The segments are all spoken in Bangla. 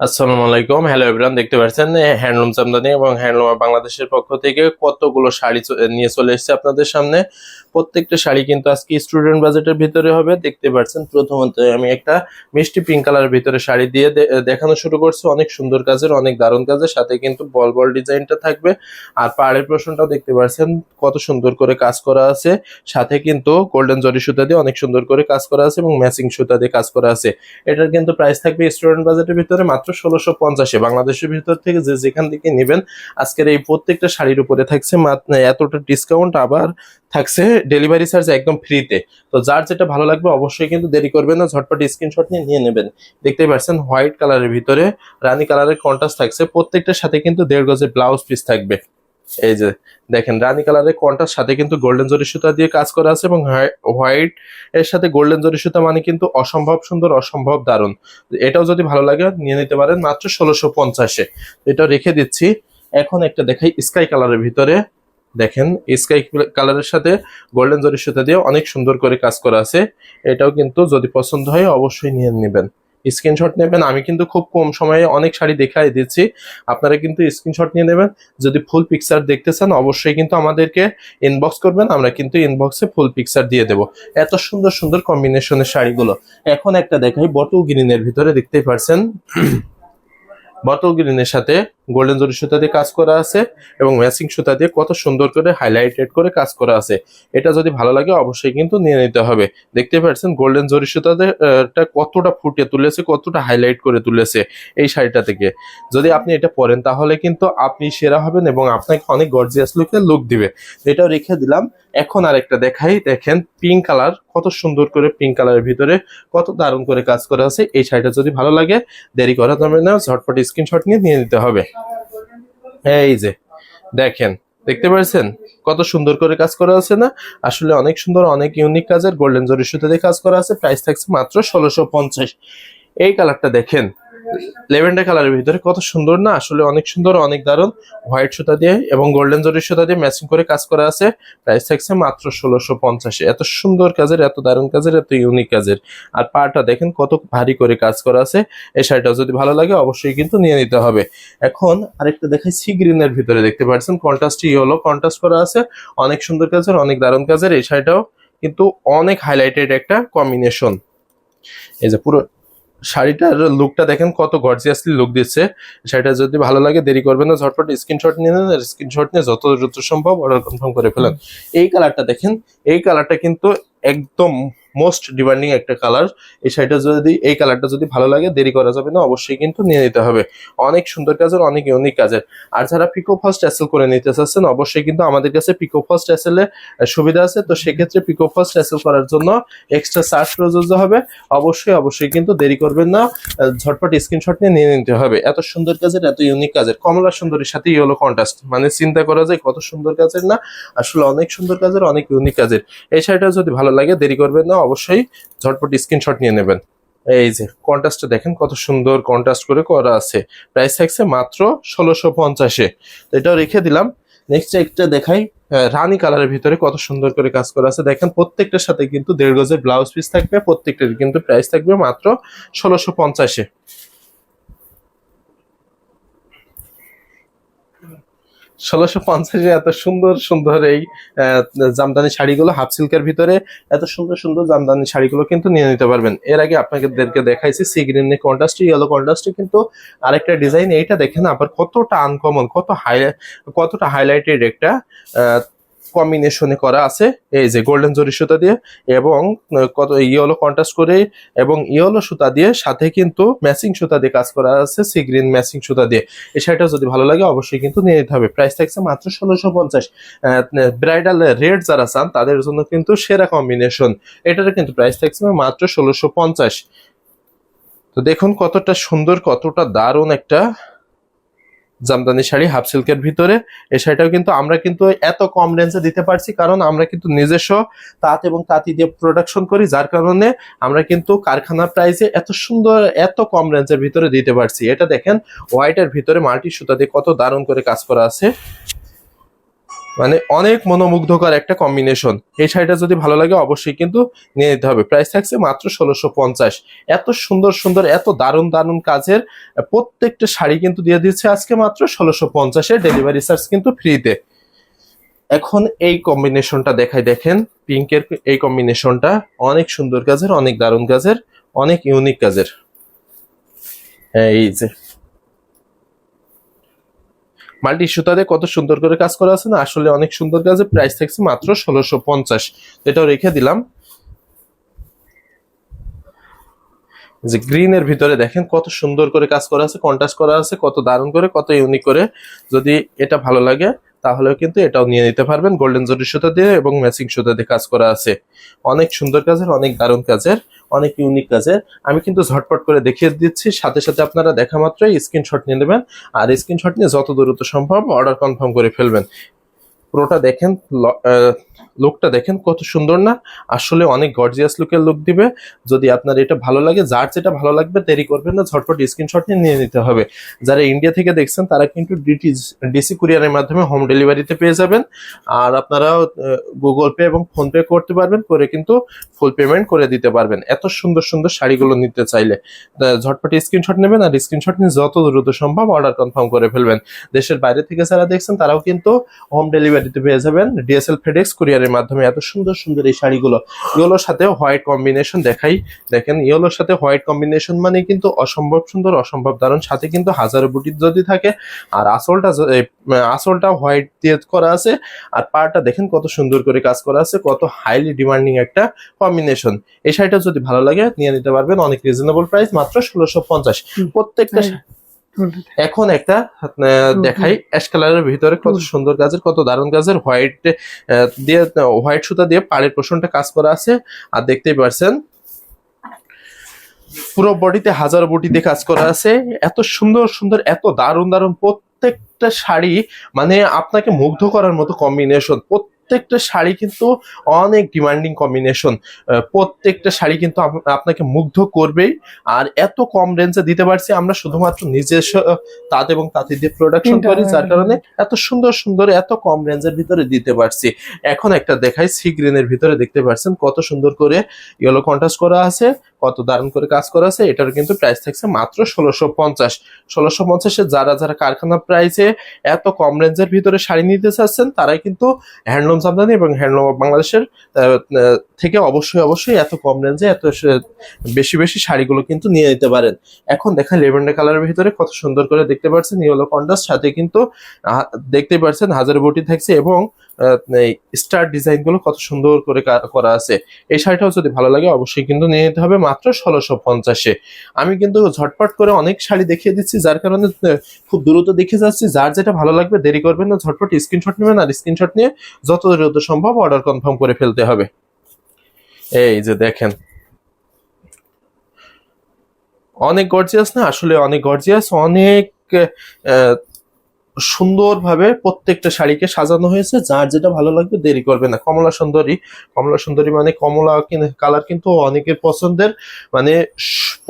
আসসালামু আলাইকুম। হ্যালো এভরিওয়ান দেখতে পাচ্ছেন হ্যান্ডলুম জামদানি এবং হ্যান্ডলুম বাংলাদেশের পক্ষ থেকে কতগুলো শাড়ি নিয়ে চলে এসেছে আপনাদের সামনে। প্রত্যেকটা শাড়ি কিন্তু আজকে স্টুডেন্ট বাজেটের ভিতরে হবে। দেখতে পাচ্ছেন, প্রথমত আমি একটা মিষ্টি পিঙ্ক কালারের ভিতরে শাড়ি দিয়ে দেখানো শুরু করছি। অনেক সুন্দর কাজের, অনেক দারুণ কাজের, সাথে কিন্তু বল বল ডিজাইনটা থাকবে। আর পাড়ের পোর্শনটাও দেখতে পাচ্ছেন, কত সুন্দর করে কাজ করা আছে। সাথে কিন্তু গোল্ডেন জরি সুতা দিয়ে অনেক সুন্দর করে কাজ করা আছে এবং ম্যাচিং সুতা দিয়ে কাজ করা আছে। এটার কিন্তু প্রাইস থাকবে স্টুডেন্ট বাজেটের ভিতরে মাত্র ষোলোশো পঞ্চাশে। বাংলাদেশের ভিতর থেকে যে যেখান থেকে নেবেন, আজকের এই প্রত্যেকটা শাড়ির উপরে থাকছে মাত্র এতটা ডিসকাউন্ট আবার থাকছে ডেলিভারি চার্জ একদম ফ্রিতে তো যার যেটা ভালো লাগবে অবশ্যই কিন্তু দেরি করবেন না, ঝটপট স্ক্রিনশট নিয়ে নিয়ে নেবেন। দেখতেই পাচ্ছেন হোয়াইট কালারের ভিতরে, রানী কালারের কন্ট্রাস্ট থাকছে। প্রত্যেকটার সাথে কিন্তু দেড় গজের ব্লাউজ পিস থাকবে। এই যে, দেখেন, রানী কালারের কন্ট্রাস্ট সাথে কিন্তু গোল্ডেন জরি সুতা দিয়ে কাজ করা আছে এবং হোয়াইট এর সাথে গোল্ডেন জরি সুতা মানে কিন্তু অসম্ভব সুন্দর, অসম্ভব দারুণ। এটাও যদি ভালো লাগে, নিয়ে নিতে পারেন মাত্র ষোলোশো পঞ্চাশে। এটা রেখে দিচ্ছি। এখন একটা দেখাই স্কাই কালারের ভিতরে। দেখেন স্কাই কালারের সাথে গোল্ডেন জরি সুতা দিয়ে অনেক সুন্দর করে কাজ করা আছে। এটাও কিন্তু যদি পছন্দ হয়, অবশ্যই নিয়ে নেবেন। স্ক্রিনশট নেবেন। আমি কিন্তু খুব কম সময়ে অনেক শাড়ি দেখাই দিচ্ছি। আপনারা কিন্তু স্ক্রিনশট নিয়ে নেবেন। যদি ফুল পিকচার দেখতে চান, অবশ্যই কিন্তু আমাদেরকে ইনবক্স করবেন। আমরা কিন্তু ইনবক্সে ফুল পিকচার দিয়ে দেব। এত সুন্দর সুন্দর কম্বিনেশনের শাড়িগুলো। এখন একটা দেখাই বটল গ্রিনের ভিতরে, দেখতেই পারছেন? বটল গ্রিনের সাথে গোল্ডেন জরি সুতা দিয়ে কাজ করা আছে এবং ম্যাচিং সুতা দিয়ে কত সুন্দর করে হাইলাইটেড করে কাজ করা আছে। এটা যদি ভালো লাগে অবশ্যই কিন্তু নিয়ে নিতে হবে। দেখতে পাচ্ছেন গোল্ডেন জরি সুতাতে আহ, টা কতটা ফুটিয়ে তুলেছে কতটা হাইলাইট করে তুলেছে এই শাড়িটা থেকে। যদি আপনি এটা পরেন তাহলে কিন্তু আপনি সেরা হবেন এবং আপনাকে অনেক গর্জিয়াস লুকে লুক দিবে। এটাও রেখে দিলাম। এখন আরেকটা দেখাই দেখেন পিঙ্ক কালার কত সুন্দর করে পিঙ্ক কালারের ভিতরে কত দারুণ করে কাজ করা আছে। এই শাড়িটা যদি ভালো লাগে দেরি করা যাবে না ঝটপট স্ক্রিনশট নিয়ে নিয়ে নিতে হবে। এই যে, দেখেন, দেখতে পাচ্ছেন কত সুন্দর করে কাজ করা আছে না? আসলে অনেক সুন্দর, অনেক ইউনিক কাজের গোল্ডেন জরি সুতো দিয়ে কাজ করা আছে। প্রাইস থাকছে মাত্র ষোলোশো পঞ্চাশ। এই কালারটা দেখেন। লেভেন্ডার কালারের ভিতরে কত সুন্দর না? আসলে অনেক সুন্দর, অনেক দারুণ। হোয়াইট সুতা দিয়ে এবং গোল্ডেন জরির সুতা দিয়ে ম্যাচিং করে কাজ করা আছে। প্রাইস থাকছে মাত্র ষোলোশো পঞ্চাশে। এত সুন্দর কাজের, এত দারুণ কাজের, এত ইউনিক কাজের। আর পাটা দেখেন কত ভারী করে কাজ করা আছে। এই শাড়িটা যদি ভালো লাগে অবশ্যই কিন্তু নিয়ে নিতে হবে। এখন আরেকটা দেখাই সি গ্রিনের ভিতরে, দেখতে পাচ্ছেন? কন্ট্রাস্ট ইয়েলো কন্ট্রাস্ট করা আছে। অনেক সুন্দর কাজের, অনেক দারুণ কাজের এই শাড়িটাও। কিন্তু অনেক হাইলাইটেড একটা কম্বিনেশন এই যে পুরো শাড়িটার লুকটা দেখেন কত গর্জিয়াসলি লুক দিচ্ছে। শাড়িটা যদি ভালো লাগে, দেরি করবেন না, ঝটপট স্ক্রিনশট নিয়ে নেন স্ক্রিনশট নিয়ে যত দ্রুত সম্ভব অর্ডার কনফার্ম করে ফেলেন। এই কালারটা দেখেন, এই কালারটা কিন্তু একদম মোস্ট ডিমান্ডিং একটা কালার এই শাড়িটা যদি, এই কালারটা যদি ভালো লাগে, দেরি করা যাবে না, অবশ্যই কিন্তু নিয়ে নিতে হবে। অনেক সুন্দর কাজের, অনেক ইউনিক কাজের। আর যারা পিকো ফার্স্ট অ্যাসেল করে নিতে চাচ্ছেন, অবশ্যই কিন্তু আমাদের কাছে পিকো ফার্স্ট অ্যাসেলে সুবিধা আছে। তো সেক্ষেত্রে পিকো ফার্স্ট অ্যাসেল করার জন্য এক্সট্রা চার্জ প্রযোজ্য হবে। অবশ্যই অবশ্যই কিন্তু দেরি করবেন না। ঝটপট স্ক্রিনশট নিয়ে নিয়ে নিতে হবে। এত সুন্দর কাজের, এত ইউনিক কাজের। কমলা সুন্দরীর সাথে ইয়েলো কন্ট্রাস্ট মানে চিন্তা করা যায়, কত সুন্দর কাজের না? আসলে অনেক সুন্দর কাজের, অনেক ইউনিক কাজের। এই শাড়িটা যদি ভালো লাগে, দেরি করবেন না। অবশ্যই ঝটপট স্ক্রিনশট নিয়ে নেবেন। এই যে কন্ট্রাস্টটা দেখেন, কত সুন্দর কন্ট্রাস্ট করে করা আছে। প্রাইস থাকছে মাত্র ষোলোশো পঞ্চাশে তো এটাও রেখে দিলাম। নেক্সট একটা দেখাই। রানী কালারের ভিতরে কত সুন্দর করে কাজ করা আছে। দেখেন, প্রত্যেকটার সাথে কিন্তু দেড় গজের ব্লাউজ পিস থাকবে প্রত্যেকটার কিন্তু প্রাইস থাকবে মাত্র ষোলোশো পঞ্চাশে ষোলোশো পঞ্চাশে এত সুন্দর সুন্দর এই জামদানি শাড়িগুলো, হাফ সিল্কের ভিতরে এত সুন্দর সুন্দর জামদানি শাড়িগুলো কিন্তু নিয়ে নিতে পারবেন। এর আগে আপনাদেরকে দেখাইছি, সি গ্রিন কন্ট্রাস্টে ইয়েলো কন্ট্রাস্টে কিন্তু আরেকটা ডিজাইন এইটা দেখেন আবার কতটা আনকমন কত হাই কতটা হাইলাইটেড একটা কম্বিনেশনে করা আছে, এই যে গোল্ডেন জরি সুতা দিয়ে, এবং কত, ইয়েলো কন্ট্রাস্ট করে, এবং ইয়েলো সুতা দিয়ে সাথে কিন্তু ম্যাচিং সুতা দিয়ে কাজ করা আছে সি গ্রিন ম্যাচিং সুতা দিয়ে। এই শাড়িটা যদি ভালো লাগে, অবশ্যই কিন্তু নিয়ে নিতে হবে। প্রাইস থাকছে মাত্র ষোলোশো পঞ্চাশ। ব্রাইডাল রেড যারা চান, তাদের জন্য কিন্তু সেরা কম্বিনেশন এটার কিন্তু প্রাইস থাকছে মাত্র ষোলোশো পঞ্চাশ। তো দেখুন কতটা সুন্দর, কতটা দারুণ একটা জামদানি শাড়ি হাফ সিল্কের ভিতরে। এই শাড়িটাও কিন্তু আমরা কিন্তু এত কম রেঞ্জে দিতে পারছি, কারণ আমরা কিন্তু নিজস্ব তাঁত এবং তাঁতি দিয়ে প্রোডাকশন করি, যার কারণে আমরা কিন্তু কারখানা প্রাইসে এত সুন্দর, এত কম রেঞ্জের ভিতরে দিতে পারছি। এটা দেখেন হোয়াইটের ভিতরে মাল্টি সুতা দিয়ে কত দারুণ করে কাজ করা আছে। মানে অনেক মনোমুগ্ধকর একটা কম্বিনেশন এই শাড়িটা যদি ভালো লাগে, অবশ্যই কিন্তু নিয়ে নিতে হবে। প্রাইস থাকছে মাত্র ষোলোশো পঞ্চাশ। এত সুন্দর সুন্দর, এত দারুণ দারুণ কাজের প্রত্যেকটা শাড়ি কিন্তু দিয়ে দিচ্ছে আজকে মাত্র ষোলোশো পঞ্চাশে ডেলিভারি চার্জ কিন্তু ফ্রিতে এখন এই কম্বিনেশনটা দেখাই, দেখেন পিঙ্কের এই কম্বিনেশনটা অনেক সুন্দর কাজের, অনেক দারুণ কাজের, অনেক ইউনিক কাজের। এই যে মাল্টি সুতাতে কত সুন্দর করে কাজ করা আছে না? আসলে অনেক সুন্দর কাজ প্রাইস থাকছে মাত্র ষোলোশো পঞ্চাশ। এটাও রেখে দিলাম। যে গ্রিনের ভিতরে দেখেন কত সুন্দর করে কাজ করা আছে কন্ট্রাস্ট করা আছে, কত দারুণ করে, কত ইউনিক করে। যদি এটা ভালো লাগে তাহলেও কিন্তু এটাও নিয়ে নিতে পারবেন। গোল্ডেন জরি সুতা দিয়ে এবং ম্যাচিং সুতা দিয়ে কাজ করা আছে। অনেক সুন্দর কাজের, অনেক দারুণ কাজের, অনেক ইউনিক কাজের। আমি কিন্তু ঝটপট করে দেখিয়ে দিচ্ছি। সাথে সাথে আপনারা দেখা মাত্রই স্ক্রিনশট নিয়ে নেবেন। আর স্ক্রিনশট নিয়ে যত দ্রুত সম্ভব অর্ডার কনফার্ম করে ফেলবেন। পুরোটা দেখেন লুকটা দেখেন কত সুন্দর না? আসলে অনেক গর্জিয়াস লুকের লুক দিবে। যদি আপনার এটা ভালো লাগে, যার যেটা ভালো লাগবে, দেরি করবেন না, ঝটপট স্ক্রিনশট নিয়ে নিতে হবে। যারা ইন্ডিয়া থেকে দেখছেন, তারা কিন্তু ডিসি কুরিয়ারের মাধ্যমে হোম ডেলিভারিতে পেয়ে যাবেন। আর আপনারা গুগল পে এবং ফোন পে করতে পারবেন, করে কিন্তু ফুল পেমেন্ট করে দিতে পারবেন। এত সুন্দর সুন্দর শাড়িগুলো নিতে চাইলে। ঝটপট স্ক্রিনশট নেবেন আর স্ক্রিনশট নিয়ে যত দ্রুত সম্ভব অর্ডার কনফার্ম করে ফেলবেন। দেশের বাইরে থেকে যারা দেখছেন, তারাও কিন্তু হোম ডেলিভারিতে পেয়ে যাবেন। ডিএসএল ফেডেক্স কুরিয়ারের মাধ্যমে এত সুন্দর সুন্দর এই শাড়িগুলো। ইয়েলোর সাথে হোয়াইট কম্বিনেশন দেখাই। দেখেন ইয়েলোর সাথে হোয়াইট কম্বিনেশন মানে কিন্তু অসম্ভব সুন্দর অসম্ভব দারুণ। সাথে কিন্তু হাজারো বুটি যদি থাকে আর আসলটা আসলটা হোয়াইট দিয়ে করা আছে। আর পাড়টা দেখেন কত সুন্দর করে কাজ করা আছে কত হাইলি ডিমান্ডিং একটা কম্বিনেশন এই শাড়িটা যদি ভালো লাগে নিয়ে নিতে পারবেন। অনেক রিজনেবল প্রাইস মাত্র ষোলোশো পঞ্চাশ। প্রত্যেকটা হ্যাঁ। এখন একটা দেখাই অ্যাশ কালারের ভিতরে কত সুন্দর কাজের কত দারুণ কাজের হোয়াইট দিয়ে হোয়াইট সুতা দিয়ে পাড়ের পোষণটা কাজ করা আছে। আর দেখতেই পারছেন পুরো বডিতে হাজারো বডি দিয়ে কাজ করা আছে। এত সুন্দর সুন্দর এত দারুণ দারুণ প্রত্যেকটা শাড়ি মানে আপনাকে মুগ্ধ করার মতো কম্বিনেশন প্রত্যেকটা শাড়ি কিন্তু অনেক ডিমান্ডিং কম্বিনেশন প্রত্যেকটা শাড়ি কিন্তু আপ- আপনাকে মুগ্ধ করবেই। আর এত কম রেঞ্জে দিতে পারছি আমরা শুধুমাত্র নিজস্ব তাঁত এবং তাঁতি দিয়ে প্রোডাকশন করি যার কারণে এত সুন্দর সুন্দর এত কম রেঞ্জের ভিতরে দিতে পারছি। এখন একটা দেখাই সি গ্রিনের ভিতরে দেখতে পাচ্ছেন কত সুন্দর করে ইয়েলো কন্ট্রাস্ট করা আছে। কত দারুণ করে কাজ করা আছে, এটার কিন্তু প্রাইস থাকছে মাত্র ষোলোশো পঞ্চাশ। ষোলোশো পঞ্চাশে যারা যারা কারখানা প্রাইসে এত কম রেঞ্জের ভিতরে শাড়ি নিতে চাচ্ছেন, তারাই কিন্তু হ্যান্ডলুম আমদানি এবং হ্যান্ডলুম বাংলাদেশের থেকে অবশ্যই অবশ্যই এত কম রেঞ্জে এত বেশি বেশি শাড়িগুলো কিন্তু নিয়ে নিতে পারেন। এখন দেখা লেভেন্ডার কালারের ভিতরে কত সুন্দর করে দেখতে পাচ্ছেন ইয়েলো কন্ট্রাস্ট সাথে কিন্তু দেখতে পাচ্ছেন হাজার বটি থাকছে এবং স্টার ডিজাইনগুলো কত সুন্দর করে করা আছে। এই শাড়িটাও যদি ভালো লাগে, অবশ্যই কিন্তু নিয়ে নিতে হবে মাত্র ষোলোশো পঞ্চাশে। আমি কিন্তু ঝটপট করে অনেক শাড়ি দেখিয়ে দিচ্ছি, যার কারণে খুব দ্রুত দেখে যাচ্ছি। যার যেটা ভালো লাগবে, দেরি করবেন না, ঝটপট স্ক্রিনশট নেবেন আর স্ক্রিনশট নিয়ে যত দ্রুত সম্ভব অর্ডার কনফার্ম করে ফেলতে হবে। এই যে দেখেন। অনেক গর্জিয়াস না? আসলে অনেক গর্জিয়াস অনেক সুন্দরভাবে প্রত্যেকটা শাড়িকে সাজানো হয়েছে, যার যেটা ভালো লাগবে দেরি করবে না। কমলা সুন্দরী। কমলা সুন্দরী মানে কমলা কালার কিন্তু অনেকের পছন্দের মানে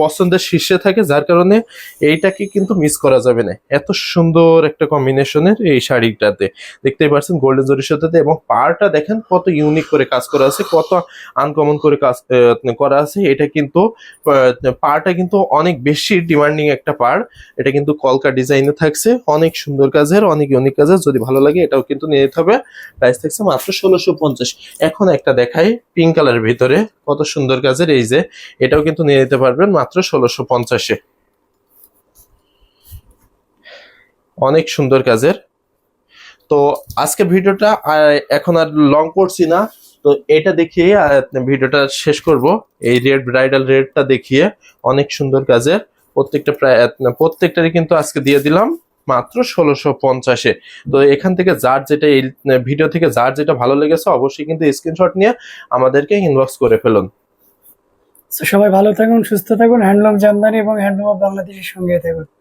পছন্দের শীর্ষে থাকে, যার কারণে এইটাকে কিন্তু মিস করা যাবে না। এত সুন্দর একটা কম্বিনেশনের এই শাড়িটাতে। দেখতেই পাচ্ছেন গোল্ডেন জরির সাথে এবং পাড়টা দেখেন কত ইউনিক করে কাজ করা আছে, কত আনকমন করে কাজ করা আছে। এটা কিন্তু পাড়টা কিন্তু অনেক বেশি ডিমান্ডিং একটা পাড়। এটা কিন্তু কলকা ডিজাইনে থাকছে। অনেক সুন্দর কাজের, অনেক ইউনিক কাজের, যদি ভালো লাগে এটাও কিন্তু নিয়ে নিতে হবে। প্রাইস থাকছে মাত্র ষোলোশো পঞ্চাশ। এখন একটা দেখাই পিঙ্ক কালারের ভিতরে, কত সুন্দর কাজের এই যে, এটাও কিন্তু নিয়ে নিতে পারবেন মাত্র ষোলোশো পঞ্চাশে অনেক সুন্দর কাজের। তো আজকে ভিডিওটা এখন আর লং করছি না। তো এটা দেখিয়ে ভিডিওটা শেষ করব। এই রেড ব্রাইডাল রেডটা দেখিয়ে অনেক সুন্দর কাজের। প্রত্যেকটা প্রায় প্রত্যেকটারই কিন্তু আজকে দিয়ে দিলাম। মাত্র ষোলোশো পঞ্চাশে। তো এখান থেকে যার যেটা এই ভিডিও থেকে যার যেটা ভালো লেগেছে অবশ্যই কিন্তু স্ক্রিনশট নিয়ে আমাদেরকে ইনবক্স করে ফেলুন। সবাই ভালো থাকুন, সুস্থ থাকুন, হ্যান্ডলুম জামদানি এবং হ্যান্ডলুম অফ বাংলাদেশের সঙ্গে থাকুন।